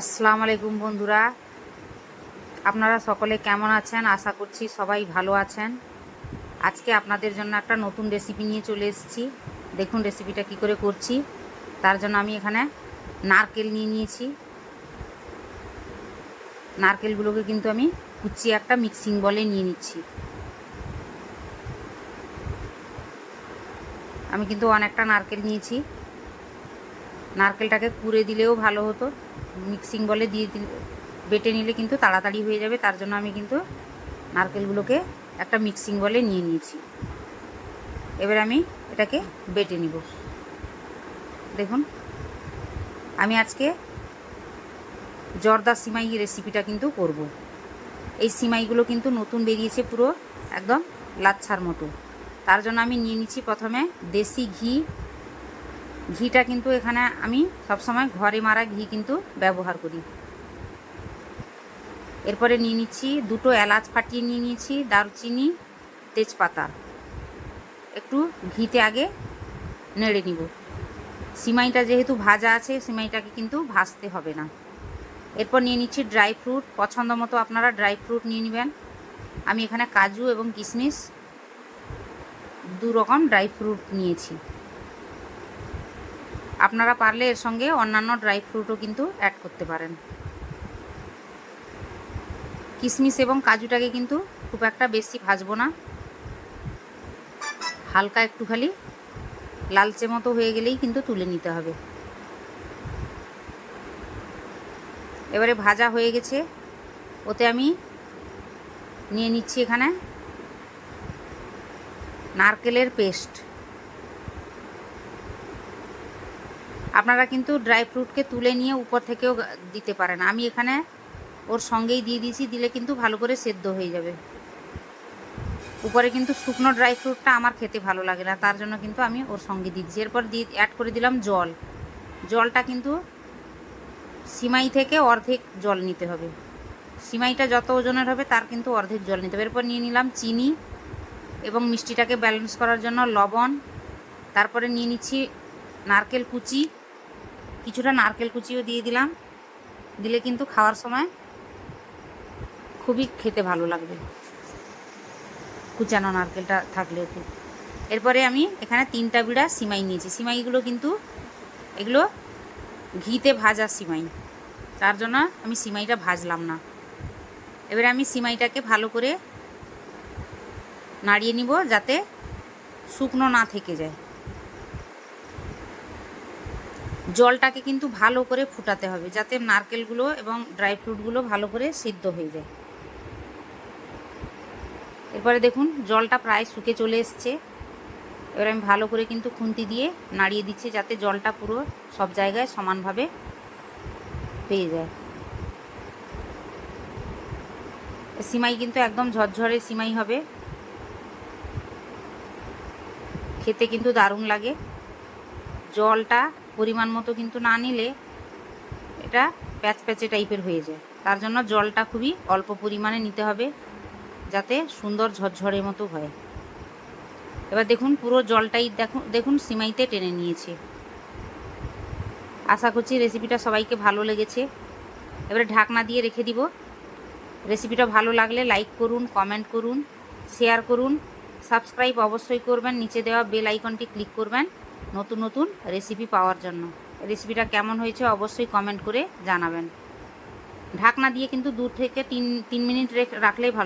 আসসালামু আলাইকুম বন্ধুরা। আপনারা সকলে কেমন আছেন? আশা করছি সবাই ভালো আছেন। আজকে আপনাদের জন্য একটা নতুন রেসিপি নিয়ে চলে এসেছি। দেখুন রেসিপিটা কি করে করছি। তার জন্য আমি এখানে নারকেল নিয়ে নিয়েছি। নারকেলগুলোকে কিন্তু আমি কুচিয়ে একটা মিক্সিং বলে নিয়ে নিচ্ছি। আমি কিন্তু অনেকটা নারকেল নিয়েছি। নারকেলটাকে কুড়ে দিলেও ভালো হতো। মিক্সিং বলে দিয়ে বেটে নিলে কিন্তু তাড়াতাড়ি হয়ে যাবে, তার জন্য আমি কিন্তু নারকেলগুলোকে একটা মিক্সিং বলে নিয়ে নিয়েছি। এবার আমি এটাকে বেটে নিব। দেখুন, আমি আজকে জর্দা সিমাই রেসিপিটা কিন্তু করব। এই সিমাইগুলো কিন্তু নতুন বেরিয়েছে পুরো একদম লাচ্ছার মতো। তার জন্য আমি নিয়ে নিচ্ছি প্রথমে দেশি ঘি ঘিটা কিন্তু এখানে আমি সবসময় ঘরে মারা ঘি কিন্তু ব্যবহার করি। এরপরে নিয়ে নিচ্ছি দুটো এলাচ ফাটিয়ে নিয়ে নিয়েছি, দারুচিনি, তেজপাতা। একটু ঘিতে আগে নেড়ে নিব। সিমাইটা যেহেতু ভাজা আছে, সিমাইটাকে কিন্তু ভাজতে হবে না। এরপর নিয়ে নিচ্ছি ড্রাই ফ্রুট, পছন্দ মতো আপনারা ড্রাই ফ্রুট নিয়ে নেবেন। আমি এখানে কাজু এবং কিশমিশ দু রকম ড্রাই ফ্রুট নিয়েছি। আপনারা পারলে এর সঙ্গে অন্যান্য ড্রাই ফ্রুটও কিন্তু অ্যাড করতে পারেন। কিশমিশ এবং কাজুটাকে কিন্তু খুব একটা বেশি ভাজবো না। হালকা একটু খালি লালচে মতো হয়ে গেলেই কিন্তু তুলে নিতে হবে। এবারে ভাজা হয়ে গেছে। ওতে আমি নিয়ে নিচ্ছি এখানে নারকেলের পেস্ট। আপনারা কিন্তু ড্রাই ফ্রুটকে তুলে নিয়ে উপর থেকেও দিতে পারেন। আমি এখানে ওর সঙ্গেই দিয়ে দিয়েছি, দিলে কিন্তু ভালো করে সেদ্ধ হয়ে যাবে। উপরে কিন্তু শুকনো ড্রাই ফ্রুটটা আমার খেতে ভালো লাগে না, তার জন্য কিন্তু আমি ওর সঙ্গে দিচ্ছি এরপর দিয়ে অ্যাড করে দিলাম জল। জলটা কিন্তু সিমাই থেকে অর্ধেক জল নিতে হবে। সিমাইটা যত ওজনের হবে, তার কিন্তু অর্ধেক জল নিতে হবে। এরপর নিয়ে নিলাম চিনি এবং মিষ্টিটাকে ব্যালেন্স করার জন্য লবণ। তারপরে নিয়ে নিচ্ছি নারকেল কুচি। কিছুটা নারকেল কুচিও দিয়ে দিলাম। দিলে কিন্তু খাওয়ার সময় খুবই খেতে ভালো লাগবে। কুচানো নারকেলটা থাকলে একটু এরপরে আমি এখানে তিনটা বিড়া সিমাই নিয়েছি। সিমাইগুলো কিন্তু এগুলো ঘিতে ভাজা সিমাই। তার জন্য আমি সিমাইটা ভাজলাম না। এবারে আমি সিমাইটাকে ভালো করে নাড়িয়ে নিব যাতে শুকনো না থেকে যায়। জলটাকে কিন্তু ভালো করে ফুটাতে হবে যাতে নারকেলগুলো এবং ড্রাই ফ্রুটগুলো ভালো করে সিদ্ধ হয়ে যায়। এরপরে দেখুন, জলটা প্রায় শুকে চলে এসছে। এবার আমি ভালো করে কিন্তু খুন্তি দিয়ে নাড়িয়ে দিচ্ছি যাতে জলটা পুরো সব জায়গায় সমানভাবে পেয়ে যায়। সিমাই কিন্তু একদম ঝরঝরে সিমাই হবে। খেতে কিন্তু দারুণ লাগে। জলটা পরিমাণ মতো কিন্তু না নিলে এটা প্যাচ প্যাচে টাইপের হয়ে যায়। তার জন্য জলটা খুবই অল্প পরিমাণে নিতে হবে, যাতে সুন্দর ঝরঝরের মতো হয়। এবার দেখুন, পুরো জলটাই দেখুন দেখুন, সিমাইতে টেনে নিয়েছে। আশা করছি রেসিপিটা সবাইকে ভালো লেগেছে। এবারে ঢাকনা দিয়ে রেখে দিব। রেসিপিটা ভালো লাগলে লাইক করুন কমেন্ট করুন শেয়ার করুন সাবস্ক্রাইব অবশ্যই করবেন, নিচে দেওয়া বেল আইকনটি ক্লিক করবেন। নতুন নতুন রেসিপি পাওয়ার জন্য। রেসিপিটা কেমন হয়েছে অবশ্যই কমেন্ট করে জানাবেন। ঢাকনা দিয়ে কিন্তু দু থেকে তিন তিন মিনিট রাখলেই ভালো।